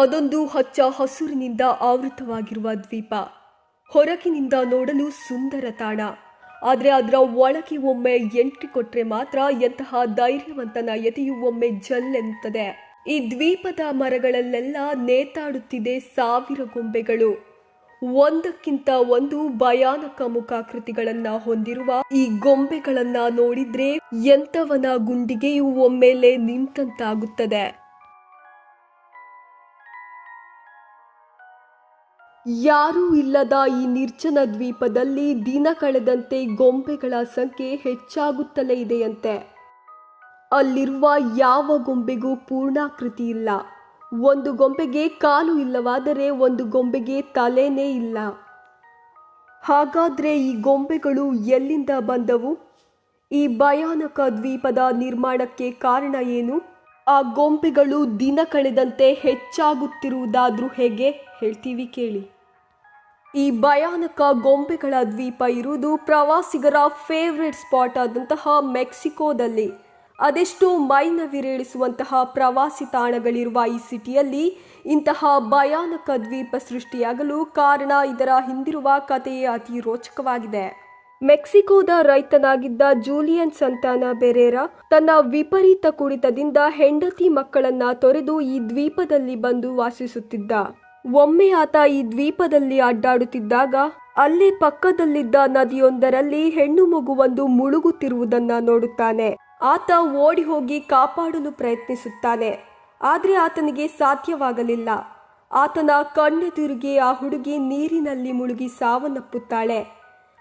ಅದೊಂದು ಹಚ್ಚ ಹಸುರಿನಿಂದ ಆವೃತವಾಗಿರುವ ದ್ವೀಪ. ಹೊರಗಿನಿಂದ ನೋಡಲು ಸುಂದರ ತಾಣ. ಆದರೆ ಅದರ ಒಳಗೆ ಒಮ್ಮೆ ಎಂಟ್ರಿ ಕೊಟ್ಟರೆ ಮಾತ್ರ ಎಂತಹ ಧೈರ್ಯವಂತನ ಎದೆಯು ಒಮ್ಮೆ ಜಲ್ಲೆನ್ನುತ್ತದೆ ಈ ದ್ವೀಪದ ಮರಗಳಲ್ಲೆಲ್ಲ ನೇತಾಡುತ್ತಿದೆ ಸಾವಿರ ಗೊಂಬೆಗಳು. ಒಂದಕ್ಕಿಂತ ಒಂದು ಭಯಾನಕ ಮುಖಾಕೃತಿಗಳನ್ನ ಹೊಂದಿರುವ ಈ ಗೊಂಬೆಗಳನ್ನ ನೋಡಿದ್ರೆ ಎಂತವನ ಗುಂಡಿಗೆಯು ಒಮ್ಮೆಲೆ ನಿಂತಂತಾಗುತ್ತದೆ. ಯಾರೂ ಇಲ್ಲದ ಈ ನಿರ್ಜನ ದ್ವೀಪದಲ್ಲಿ ದಿನ ಕಳೆದಂತೆ ಗೊಂಬೆಗಳ ಸಂಖ್ಯೆ ಹೆಚ್ಚಾಗುತ್ತಲೇ ಇದೆಯಂತೆ. ಅಲ್ಲಿರುವ ಯಾವ ಗೊಂಬೆಗೂ ಪೂರ್ಣಾಕೃತಿ ಇಲ್ಲ. ಒಂದು ಗೊಂಬೆಗೆ ಕಾಲು ಇಲ್ಲವಾದರೆ ಒಂದು ಗೊಂಬೆಗೆ ತಲೆನೇ ಇಲ್ಲ. ಹಾಗಾದ್ರೆ ಈ ಗೊಂಬೆಗಳು ಎಲ್ಲಿಂದ ಬಂದವು? ಈ ಭಯಾನಕ ದ್ವೀಪದ ನಿರ್ಮಾಣಕ್ಕೆ ಕಾರಣ ಏನು? ಆ ಗೊಂಬೆಗಳು ದಿನ ಕಳೆದಂತೆ ಹೆಚ್ಚಾಗುತ್ತಿರುವುದಾದ್ರೂ ಹೇಗೆ? ಹೇಳ್ತೀವಿ ಕೇಳಿ. ಈ ಭಯಾನಕ ಗೊಂಬೆಗಳ ದ್ವೀಪ ಇರುವುದು ಪ್ರವಾಸಿಗರ ಫೇವ್ರೆಟ್ ಸ್ಪಾಟ್ ಆದಂತಹ ಮೆಕ್ಸಿಕೋದಲ್ಲಿ. ಅದೆಷ್ಟು ಮೈನವಿರೇಳಿಸುವಂತಹ ಪ್ರವಾಸಿ ತಾಣಗಳಿರುವ ಈ ಸಿಟಿಯಲ್ಲಿ ಇಂತಹ ಭಯಾನಕ ದ್ವೀಪ ಸೃಷ್ಟಿಯಾಗಲು ಕಾರಣ ಇದರ ಹಿಂದಿರುವ ಕಥೆಯೇ ಅತಿ ರೋಚಕವಾಗಿದೆ ಮೆಕ್ಸಿಕೋದ ರೈತನಾಗಿದ್ದ ಜೂಲಿಯನ್ ಸಂತಾನ ಬೆರೇರ ತನ್ನ ವಿಪರೀತ ಕುಡಿತದಿಂದ ಹೆಂಡತಿ ಮಕ್ಕಳನ್ನ ತೊರೆದು ಈ ದ್ವೀಪದಲ್ಲಿ ಬಂದು ವಾಸಿಸುತ್ತಿದ್ದ. ಒಮ್ಮೆ ಆತ ಈ ದ್ವೀಪದಲ್ಲಿ ಅಡ್ಡಾಡುತ್ತಿದ್ದಾಗ, ಅಲ್ಲೇ ಪಕ್ಕದಲ್ಲಿದ್ದ ನದಿಯೊಂದರಲ್ಲಿ ಹೆಣ್ಣು ಮಗುವೊಂದು ಮುಳುಗುತ್ತಿರುವುದನ್ನ ನೋಡುತ್ತಾನೆ. ಆತ ಓಡಿ ಹೋಗಿ ಕಾಪಾಡಲು ಪ್ರಯತ್ನಿಸುತ್ತಾನೆ, ಆದರೆ ಆತನಿಗೆ ಸಾಧ್ಯವಾಗಲಿಲ್ಲ. ಆತನ ಕಣ್ಣೆದುರಿಗೆ ಆ ಹುಡುಗಿ ನೀರಿನಲ್ಲಿ ಮುಳುಗಿ ಸಾವನ್ನಪ್ಪುತ್ತಾಳೆ.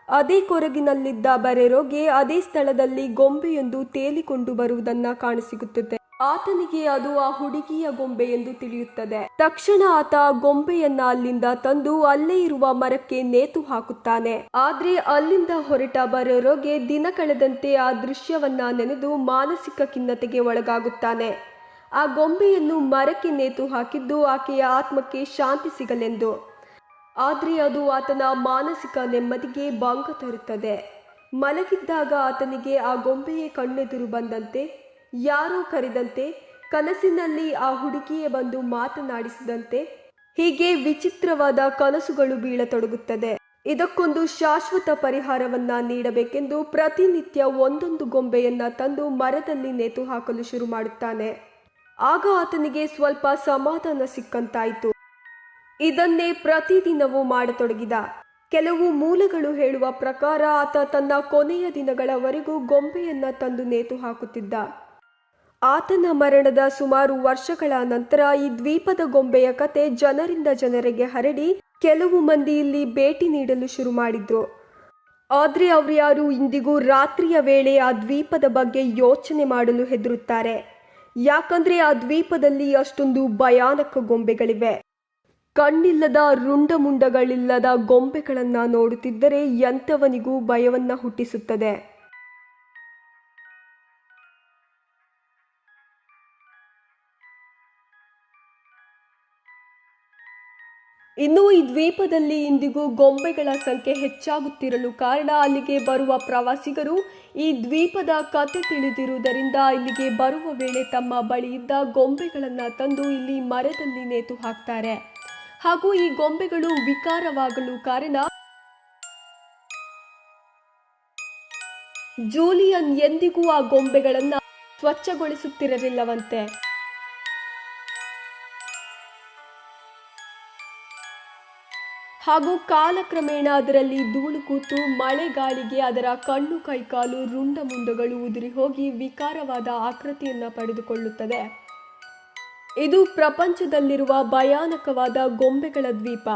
ಅದೇ ಕೊರಗಿನಲ್ಲಿದ್ದ ಬರೆರೋಗೆ ಅದೇ ಸ್ಥಳದಲ್ಲಿ ಗೊಂಬೆಯೊಂದು ತೇಲಿಕೊಂಡು ಬರುವುದನ್ನ ಕಾಣಸಿಗುತ್ತದೆ. ಆತನಿಗೆ ಅದು ಆ ಹುಡುಗಿಯ ಗೊಂಬೆ ಎಂದು ತಿಳಿಯುತ್ತದೆ. ತಕ್ಷಣ ಆತ ಗೊಂಬೆಯನ್ನ ಅಲ್ಲಿಂದ ತಂದು ಅಲ್ಲೇ ಇರುವ ಮರಕ್ಕೆ ನೇತು ಹಾಕುತ್ತಾನೆ. ಆದ್ರೆ ಅಲ್ಲಿಂದ ಹೊರಟ ಬರೆರೋಗೆ ದಿನ ಕಳೆದಂತೆ ಆ ದೃಶ್ಯವನ್ನ ನೆನೆದು ಮಾನಸಿಕ ಖಿನ್ನತೆಗೆ ಒಳಗಾಗುತ್ತಾನೆ. ಆ ಗೊಂಬೆಯನ್ನು ಮರಕ್ಕೆ ನೇತು ಹಾಕಿದ್ದು ಆಕೆಯ ಆತ್ಮಕ್ಕೆ ಶಾಂತಿ ಸಿಗಲೆಂದು. ಆದರೆ ಅದು ಆತನ ಮಾನಸಿಕ ನೆಮ್ಮದಿಗೆ ಭಂಗ ತರುತ್ತದೆ. ಮಲಗಿದ್ದಾಗ ಆತನಿಗೆ ಆ ಗೊಂಬೆಯೇ ಕಣ್ಣೆದುರು ಬಂದಂತೆ, ಯಾರೋ ಕರೆದಂತೆ, ಕನಸಿನಲ್ಲಿ ಆ ಹುಡುಗಿಯೇ ಬಂದು ಮಾತನಾಡಿಸಿದಂತೆ, ಹೀಗೆ ವಿಚಿತ್ರವಾದ ಕನಸುಗಳು ಬೀಳತೊಡಗುತ್ತದೆ. ಇದಕ್ಕೊಂದು ಶಾಶ್ವತ ಪರಿಹಾರವನ್ನ ನೀಡಬೇಕೆಂದು ಪ್ರತಿನಿತ್ಯ ಒಂದೊಂದು ಗೊಂಬೆಯನ್ನ ತಂದು ಮರದಲ್ಲಿ ನೇತು ಹಾಕಲು ಶುರು ಮಾಡುತ್ತಾನೆ. ಆಗ ಆತನಿಗೆ ಸ್ವಲ್ಪ ಸಮಾಧಾನ ಸಿಕ್ಕಂತಾಯಿತು. ಇದನ್ನೇ ಪ್ರತಿದಿನವೂ ಮಾಡತೊಡಗಿದ. ಕೆಲವು ಮೂಲಗಳು ಹೇಳುವ ಪ್ರಕಾರ ಆತ ತನ್ನ ಕೊನೆಯ ದಿನಗಳವರೆಗೂ ಗೊಂಬೆಯನ್ನ ತಂದು ನೇತು ಹಾಕುತ್ತಿದ್ದ. ಆತನ ಮರಣದ ಸುಮಾರು ವರ್ಷಗಳ ನಂತರ ಈ ದ್ವೀಪದ ಗೊಂಬೆಯ ಕತೆ ಜನರಿಂದ ಜನರಿಗೆ ಹರಡಿ ಕೆಲವು ಮಂದಿ ಇಲ್ಲಿ ಭೇಟಿ ನೀಡಲು ಶುರು ಮಾಡಿದ್ರು. ಆದ್ರೆ ಅವರ್ಯಾರು ಯಾರು ಇಂದಿಗೂ ರಾತ್ರಿಯ ವೇಳೆ ಆ ದ್ವೀಪದ ಬಗ್ಗೆ ಯೋಚನೆ ಮಾಡಲು ಹೆದರುತ್ತಾರೆ. ಯಾಕಂದ್ರೆ ಆ ದ್ವೀಪದಲ್ಲಿ ಅಷ್ಟೊಂದು ಭಯಾನಕ ಗೊಂಬೆಗಳಿವೆ. ಕಣ್ಣಿಲ್ಲದ ರುಂಡಮುಂಡಗಳಿಲ್ಲದ ಗೊಂಬೆಗಳನ್ನು ನೋಡುತ್ತಿದ್ದರೆ ಎಂಥವನಿಗೂ ಭಯವನ್ನ ಹುಟ್ಟಿಸುತ್ತದೆ. ಇನ್ನು ಈ ದ್ವೀಪದಲ್ಲಿ ಇಂದಿಗೂ ಗೊಂಬೆಗಳ ಸಂಖ್ಯೆ ಹೆಚ್ಚಾಗುತ್ತಿರಲು ಕಾರಣ ಅಲ್ಲಿಗೆ ಬರುವ ಪ್ರವಾಸಿಗರು ಈ ದ್ವೀಪದ ಕತೆ ತಿಳಿದಿರುವುದರಿಂದ ಇಲ್ಲಿಗೆ ಬರುವ ವೇಳೆ ತಮ್ಮ ಬಳಿ ಇದ್ದ ಗೊಂಬೆಗಳನ್ನು ತಂದು ಇಲ್ಲಿ ಮರದಲ್ಲಿ ನೇತು ಹಾಕ್ತಾರೆ. ಹಾಗೂ ಈ ಗೊಂಬೆಗಳು ವಿಕಾರವಾಗಲು ಕಾರಣ ಜೂಲಿಯನ್ ಎಂದಿಗೂ ಆ ಗೊಂಬೆಗಳನ್ನ ಸ್ವಚ್ಛಗೊಳಿಸುತ್ತಿರಲಿಲ್ಲವಂತೆ. ಹಾಗೂ ಕಾಲಕ್ರಮೇಣ ಅದರಲ್ಲಿ ಧೂಳು ಕೂತು ಮಳೆ ಗಾಳಿಗೆ ಅದರ ಕಣ್ಣು ಕೈಕಾಲು ರುಂಡ ಮುಂಡಗಳು ಉದುರಿ ಹೋಗಿ ವಿಕಾರವಾದ ಆಕೃತಿಯನ್ನ ಪಡೆದುಕೊಳ್ಳುತ್ತದೆ. ಇದು ಪ್ರಪಂಚದಲ್ಲಿರುವ ಭಯಾನಕವಾದ ಗೊಂಬೆಗಳ ದ್ವೀಪ.